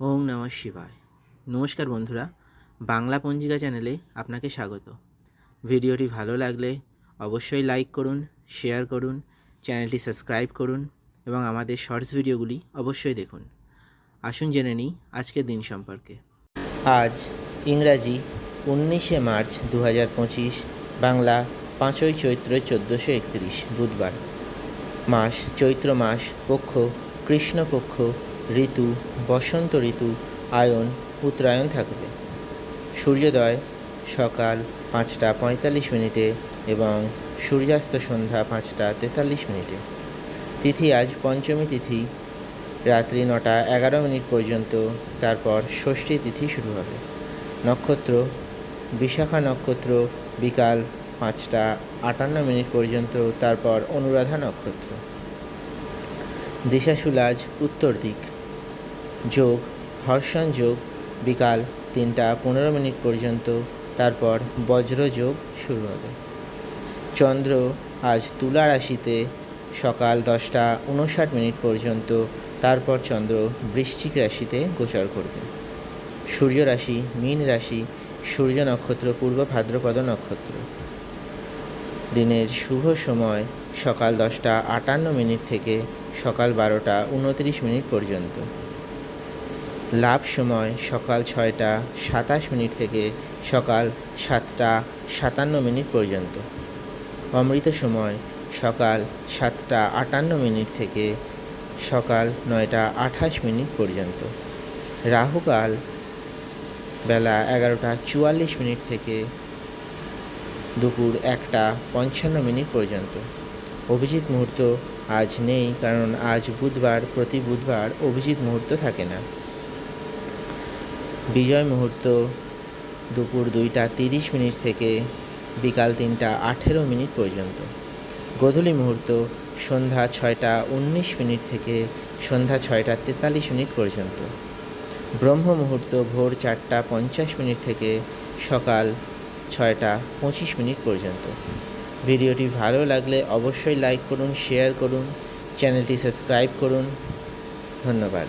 ওম নমঃ শিবায়। নমস্কার বন্ধুরা, বাংলা পঞ্জিকা চ্যানেলে আপনাকে স্বাগত। ভিডিওটি ভালো লাগলে অবশ্যই লাইক করুন, শেয়ার করুন, চ্যানেলটি সাবস্ক্রাইব করুন এবং আমাদের শর্টস ভিডিওগুলি অবশ্যই দেখুন। আসুন জেনে নিই আজকের দিন সম্পর্কে। আজ ইংরাজি উনিশে মার্চ দু হাজার পঁচিশ, বাংলা পাঁচই চৈত্র চোদ্দোশো একত্রিশ, বুধবার। মাস চৈত্র মাস, পক্ষ, কৃষ্ণপক্ষ ঋতু, বসন্ত ঋতু, আয়ন, উত্তরায়ণ থাকবে। সূর্যোদয়, সকাল পাঁচটা পঁয়তাল্লিশ মিনিটে এবং সূর্যাস্ত সন্ধ্যা পাঁচটা তেতাল্লিশ মিনিটে। তিথি আজ পঞ্চমী তিথি। রাত্রি নটা এগারো মিনিট পর্যন্ত, তারপর ষষ্ঠী তিথি শুরু হবে। নক্ষত্র, বিশাখা নক্ষত্র বিকাল পাঁচটা আটান্ন মিনিট পর্যন্ত, তারপর অনুরাধা নক্ষত্র। দিশাশুল আজ উত্তর দিক। যোগ, হর্ষণ যোগ, বিকাল তিনটা পনেরো মিনিট পর্যন্ত, তারপর বজ্র যোগ শুরু হবে। চন্দ্র আজ তুলা রাশিতে, সকাল দশটা উনষাট মিনিট পর্যন্ত, তারপর চন্দ্র বৃশ্চিক রাশিতে গোচর করবে। সূর্য রাশি, মীন রাশি, সূর্য নক্ষত্র, পূর্ব ভাদ্রপদ নক্ষত্র। দিনের শুভ সময়, সকাল দশটা আটান্ন মিনিট থেকে সকাল বারোটা উনত্রিশ মিনিট পর্যন্ত। লাভ সময় সকাল ছয়টা সাতাশ মিনিট থেকে সকাল সাতটা সাতান্ন মিনিট পর্যন্ত। অমৃত সময় সকাল সাতটা আটান্ন মিনিট থেকে সকাল নয়টা আঠাশ মিনিট পর্যন্ত। রাহুকাল বেলা এগারোটা চুয়াল্লিশ মিনিট থেকে দুপুর একটা পঞ্চান্ন মিনিট পর্যন্ত। অভিজিৎ মুহূর্ত আজ নেই কারণ আজ বুধবার প্রতি বুধবার অভিজিৎ মুহূর্ত থাকে না। বিজয় মুহূর্ত, দুপুর দুইটা তিরিশ মিনিট থেকে বিকাল তিনটা আঠেরো মিনিট পর্যন্ত। গোধূলি মুহূর্ত, সন্ধ্যা ছয়টা উনিশ মিনিট থেকে সন্ধ্যা ছয়টা তেতাল্লিশ মিনিট পর্যন্ত। ব্রহ্ম মুহূর্ত, ভোর চারটা পঞ্চাশ মিনিট থেকে সকাল ছয়টা পঁচিশ মিনিট পর্যন্ত। ভিডিওটি ভালো লাগলে অবশ্যই লাইক করুন, শেয়ার করুন, চ্যানেলটি সাবস্ক্রাইব করুন। ধন্যবাদ।